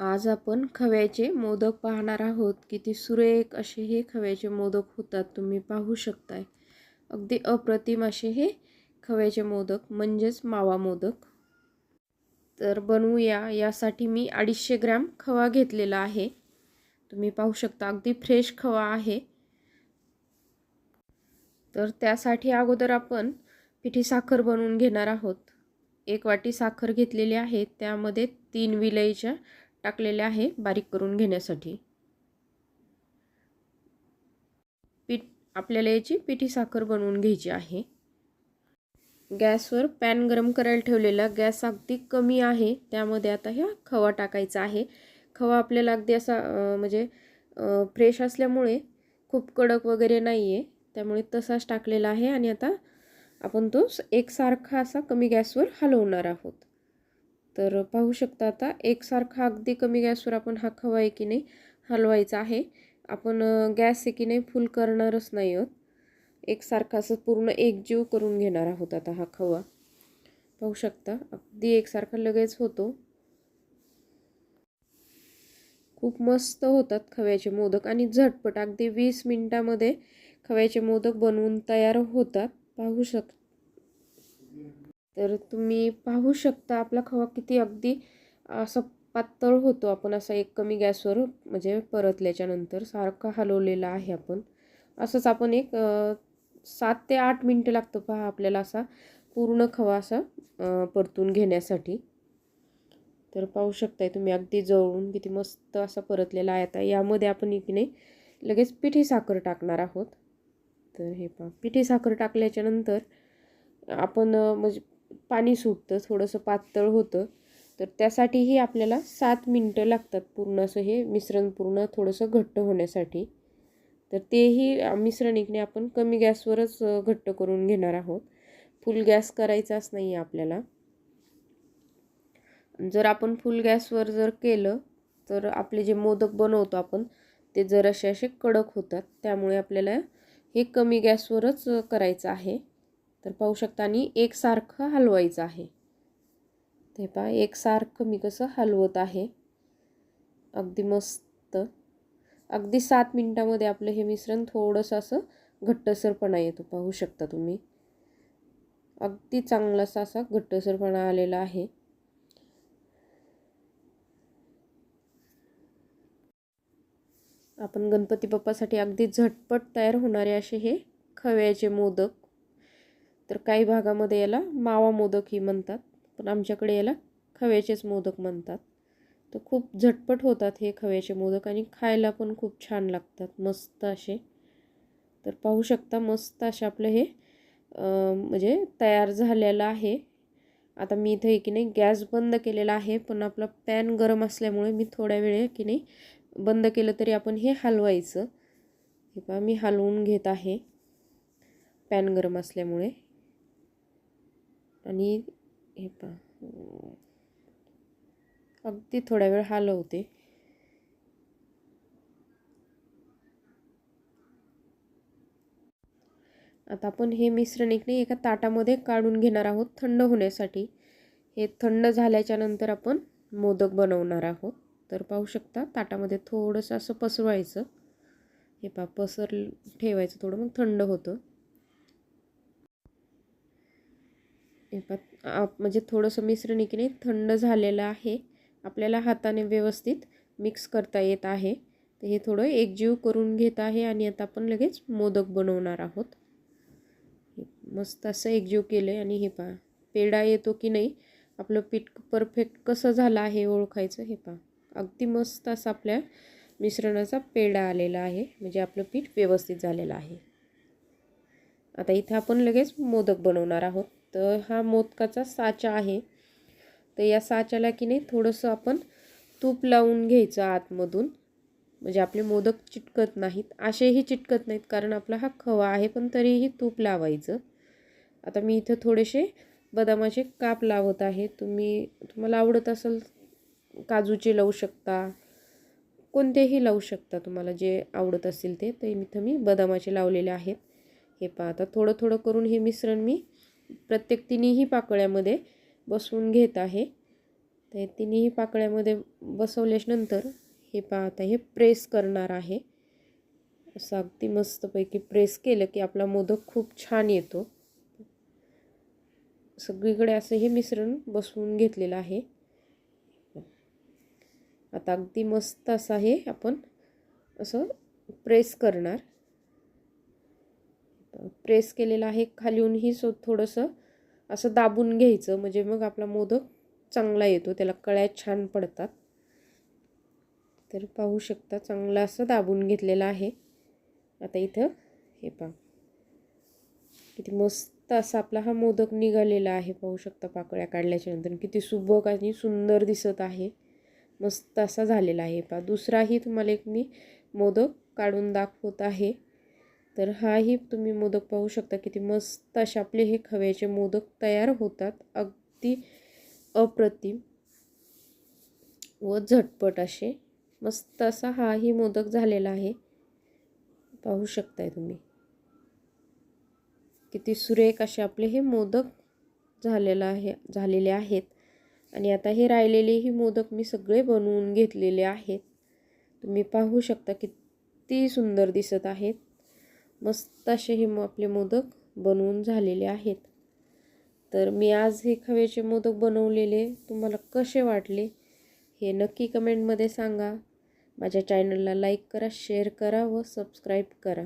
आज आपण खव्याचे मोदक पाहणार आहोत. किती सुरेख असे हे खव्याचे मोदक होतात तुम्ही पाहू शकताय. अगदी अप्रतिम असे हे खव्याचे मोदक म्हणजेच मावा मोदक. तर बनवूया. यासाठी मी अडीचशे ग्रॅम खवा घेतलेला आहे. तुम्ही पाहू शकता अगदी फ्रेश खवा आहे. तर त्यासाठी अगोदर आपण पिठी साखर बनवून घेणार आहोत. एक वाटी साखर घेतलेली आहे. त्यामध्ये तीन विलईच्या टाकलेले आहे बारीक करून घेण्यासाठी. पीठ आपल्याला याची पिठी साखर बनवून घ्यायची आहे. गॅसवर पॅन गरम करायला ठेवलेला गॅस अगदी कमी आहे त्यामध्ये आता ह्या खवा टाकायचा आहे. खवा आपल्याला अगदी असा म्हणजे फ्रेश असल्यामुळे खूप कडक वगैरे नाही आहे त्यामुळे तसाच टाकलेला आहे आणि आता आपण तो एकसारखा असा कमी गॅसवर हलवणार आहोत. तर पाहू शकता आता एकसारखा अगदी कमी गॅसवर आपण हा खवा आहे की नाही हलवायचा आहे. आपण गॅस आहे की नाही फुल करणारच नाही आहोत. एकसारखा असं पूर्ण एकजीव करून घेणार आहोत आता हा खवा. पाहू शकता अगदी एकसारखा लगेच होतो. खूप मस्त होतात खव्याचे मोदक आणि झटपट अगदी वीस मिनटामध्ये खव्याचे मोदक बनवून तयार होतात. पाहू शक तर तुम्ही पाहू शकता आपला खवा किती अगदी असा पातळ होतो. आपण असा एक कमी गॅसवर म्हणजे परतल्याच्यानंतर सारखा हलवलेला आहे आपण. असंच आपण एक सात ते आठ मिनटं लागतं पहा आपल्याला असा पूर्ण खवा असा परतून घेण्यासाठी. तर पाहू शकताय तुम्ही अगदी जवळून किती मस्त असा परतलेला आहे आता. यामध्ये आपण इकडे लगेच पिठी साखर टाकणार आहोत. तर हे पहा पिठी साखर टाकल्याच्यानंतर आपण म्हणजे पाणी सुटतं थोडंसं पातळ होतं. तर त्यासाठीही आपल्याला सात मिनटं लागतात पूर्ण असं हे मिश्रण पूर्ण थोडंसं घट्ट होण्यासाठी. तर तेही मिश्रण इकडे आपण कमी गॅसवरच घट्ट करून घेणार आहोत. फुल गॅस करायचाच नाही आहे आपल्याला. जर आपण फुल गॅसवर जर केलं तर आपले जे मोदक बनवतो आपण ते जर असे असे कडक होतात. त्यामुळे आपल्याला हे कमी गॅसवरच करायचं आहे. तर पाहू शकता आणि एकसारखं हलवायचं आहे. ते पहा एकसारखं मी कसं हलवत आहे. अगदी मस्त. अगदी सात मिनटामध्ये आपलं हे मिश्रण थोडंसं असं घट्टसरपणा येतो. पाहू शकता तुम्ही. अगदी चांगलासा असा घट्टसरपणा आलेला आहे. आपण गणपती बाप्पासाठी अगदी झटपट तयार होणारे असे हे खव्याचे मोदक तर काही भागामध्ये याला मावा मोदकही म्हणतात पण आमच्याकडे याला खव्याचेच मोदक म्हणतात. तर खूप झटपट होतात हे खव्याचे मोदक आणि खायला पण खूप छान लागतात मस्त असे. तर पाहू शकता मस्त असे आपलं हे म्हणजे तयार झालेलं आहे. आता मी इथं की नाही गॅस बंद केलेला आहे पण आपला पॅन गरम असल्यामुळे मी थोड्या वेळ की नाही बंद केलं तरी आपण हे हलवायचं. हे पहा मी हलवून घेत आहे पॅन गरम असल्यामुळे. आणि हे पहा. अगदी थोड्या वेळ हलवते. आता आपण हे मिश्रण इकडे एका ताटामध्ये काढून घेणार आहोत थंड होण्यासाठी. हे थंड झाल्याच्यानंतर आपण मोदक बनवणार आहोत. तर पाहू शकता ताटामध्ये थोडंसं असं पसरवायचं. हे पा पसर ठेवायचं थोडं मग थंड होतं हे पा म्हणजे थोडंसं मिश्रण इकडे थंड झालेलं आहे. आपल्याला हाताने व्यवस्थित मिक्स करता येत आहे. तर हे थोडं एकजीव करून घेत आहे आणि आता आपण लगेच मोदक बनवणार आहोत. मस्त असं एकजीव केलं आहे आणि हे पहा पेढा येतो की नाही आपलं पीठ परफेक्ट कसं झालं आहे ओळखायचं हे पहा. अगदी मस्त असं आपल्या मिश्रणाचा पेढा आलेला आहे. म्हणजे आपलं पीठ व्यवस्थित झालेलं आहे. आता इथं आपण लगेच मोदक बनवणार आहोत. तर हा मोदकाचा साचा आहे. तर या साच्याला की नाही थोडंसं आपण तूप लावून घ्यायचं आतमधून. म्हणजे आपले मोदक चिटकत नाहीत. असेही चिटकत नाहीत कारण आपला हा खवा आहे पण तरीही तूप लावायचं. आता मी इथं थोडेसे बदामाचे काप लावत आहे. तुम्ही तुम्हाला आवडत असेल काजूचे लावू शकता. कोणतेही लावू शकता तुम्हाला जे आवडत असेल ते. तर इथं मी बदामाचे लावलेले आहेत. हे पहा आता थोडं थोडं करून हे मिश्रण मी प्रत्येक तिन्ही पाकळ्यामध्ये बसवून घेत आहे. तर तिन्ही पाकळ्यामध्ये बसवल्यानंतर हे पाहता हे प्रेस करणार आहे. असं अगदी मस्तपैकी प्रेस केलं की आपला मोदक खूप छान येतो. सगळीकडे असं हे मिश्रण बसवून घेतलेलं आहे. आता अगदी मस्त असं हे आपण असं प्रेस करणार. प्रेस केलेलं आहे खालीहूनही सो थोडंसं असं दाबून घ्यायचं. म्हणजे मग आपला मोदक चांगला येतो. त्याला कळ्या छान पडतात. तर पाहू शकता चांगला असं दाबून घेतलेलं आहे. आता इथं हे पहा. किती मस्त असा आपला हा मोदक निघालेला आहे. पाहू शकता पाकळ्या काढल्याच्या नंतर. किती सुबक आणि सुंदर दिसत आहे. मस्त असा झालेला आहे. पहा दुसराही तुम्हाला एक मी मोदक काढून दाखवत आहे. तर हाही तुम्ही मोदक पाहू शकता किती मस्त असे आपले हे खव्याचे मोदक तयार होतात. अगदी अप्रतिम व झटपट असे. मस्त असा हाही मोदक झालेला आहे. पाहू शकताय तुम्ही. किती सुरेख असे आपले हे मोदक झालेला आहे झालेले आहेत. आणि आता हे राहिलेलेही मोदक मी सगळे बनवून घेतलेले आहेत. तुम्ही पाहू शकता किती सुंदर दिसत आहेत. मस्त असे हे आपले मोदक बनवून झालेले आहेत. तर मी आज हे खव्याचे मोदक बनवलेले तुम्हाला कसे वाटले हे नक्की कमेंटमध्ये सांगा. माझ्या चॅनलला लाईक करा शेअर करा व सबस्क्राईब करा.